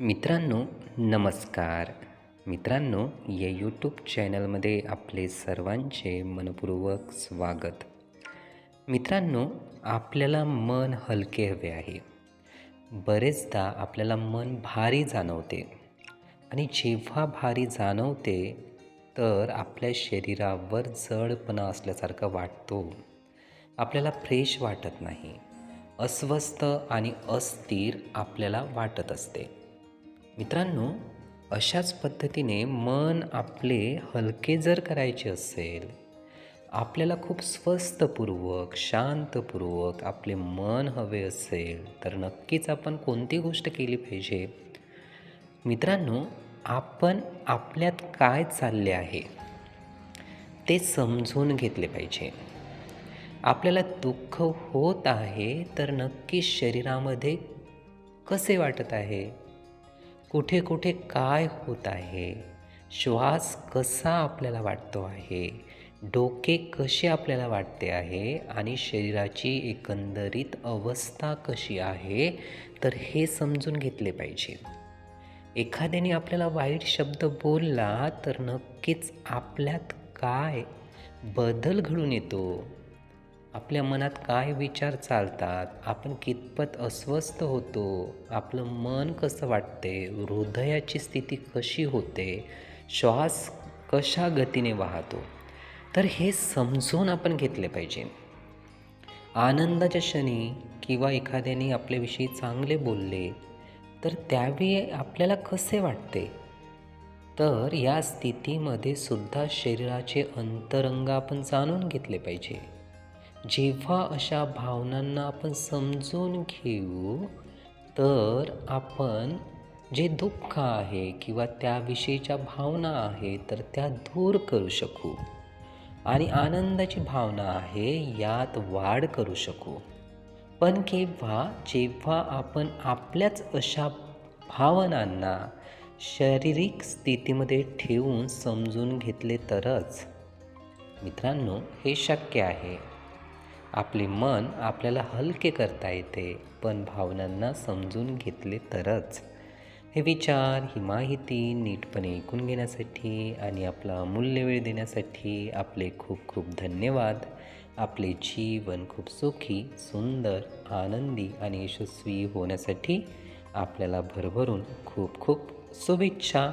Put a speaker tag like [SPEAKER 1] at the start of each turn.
[SPEAKER 1] मित्रांनो नमस्कार. मित्रांनो या यूट्यूब चॅनलमध्ये आपले सर्वांचे मनपूर्वक स्वागत. मित्रांनो आपल्याला मन हलके हवे आहे. बरेचदा आपल्याला मन भारी जाणवते. आणि जेव्हा भारी जाणवते तर आपल्या शरीरावर जडपणा असल्यासारखा वाटतो. आपल्याला फ्रेश वाटत नाही. अस्वस्थ आणि अस्थिर आपल्याला वाटत असते. मित्रांनो अशाच पद्धतीने मन आपले हलके जर करायचे असेल आपल्याला खूप स्वस्थपूर्वक शांतपूर्वक आपले मन हवे असेल तर नक्कीच आपण कोणती गोष्ट केली पाहिजे? मित्रांनो आपण आपल्यात काय चालले आहे ते समजून घेतले पाहिजे. आपल्याला दुःख होत आहे तर नक्की शरीरामध्ये कसे वाटत आहे? कुठे कुठे काय होत आहे? श्वास कसा आपल्याला वाटतो आहे? डोके कसे आपल्याला वाटते आहे? आणि शरीराची एकंदरीत अवस्था कशी आहे? तर हे समजून घेतले पाहिजे. एखाद्याने आपल्याला वाईट शब्द बोलला तर नक्कीच आपल्यात काय बदल घडून येतो? आपल्या मनात काय विचार चालतात? आपण कितपत अस्वस्थ होतो? आपलं मन कसं वाटते? हृदयाची स्थिती कशी होते? श्वास कशा गतीने वाहतो? तर हे समजून आपण घेतले पाहिजे. आनंदाच्या क्षणी किंवा एखाद्याने आपल्याविषयी चांगले बोलले तर त्यावेळी आपल्याला कसे वाटते? तर या स्थितीमध्ये सुद्धा शरीराचे अंतरंग आपण जाणून घेतले पाहिजे. जेव्हा अशा भावनांना आपण समजून घेऊ तर आपण जे दुःख आहे किंवा त्याविषयीच्या भावना आहे तर त्या दूर करू शकू. आणि आनंदाची भावना आहे यात वाढ करू शकू. पण केव्हा जेव्हा आपण आपल्याच अशा भावनांना शारीरिक स्थितीमध्ये ठेवून समजून घेतले तरच मित्रांनो हे शक्य आहे. आपले मन आपल्याला हलके करता येते पण भावनांना समजून घेतले तरच. हे विचार ही माहिती नीटपणे ऐकून घेण्यासाठी आणि आपला अमूल्य वेळ देण्यासाठी आपले खूप खूप धन्यवाद. आपले जीवन खूप सुखी सुंदर आनंदी आणि यशस्वी होण्यासाठी आपल्याला भरभरून खूप खूप शुभेच्छा.